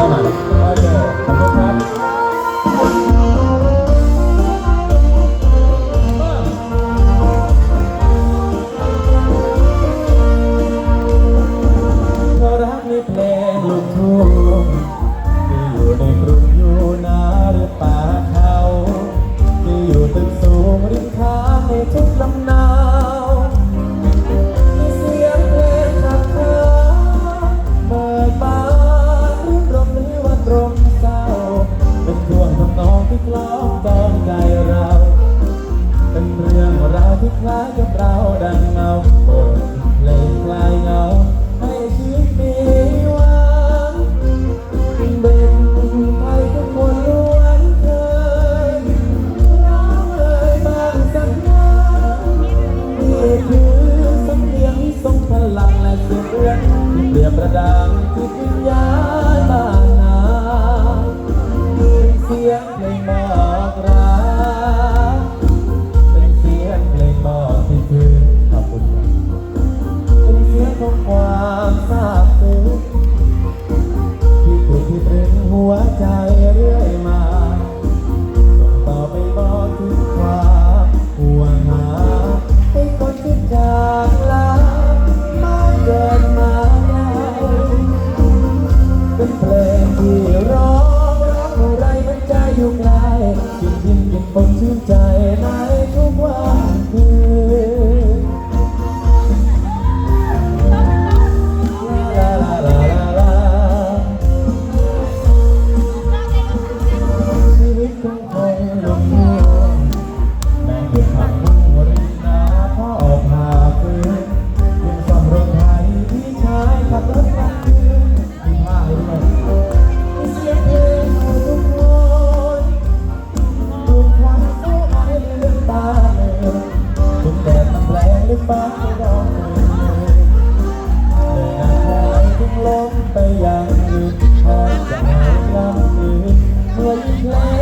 包来 อนเรียบระดังจิตวิญญาณบ้านนาด้วยเสียงเพลงบอกรักเป็นเสียงเพลงบอกที่ถึงขอบคุณเป็นเสียงของความซาบซึ้งที่ถูกที่ตรึงหัวใจ ที่รอรักเไรมันจะอยู่ไกลยิ่งยิ่งยิ่งคงชื่นใจ ได้ฟังไม่ร้องเลยเลยนั่งคอยถึงล้มไปอย่างอื่นพอจะหายลำอื่นเมื่ออีล้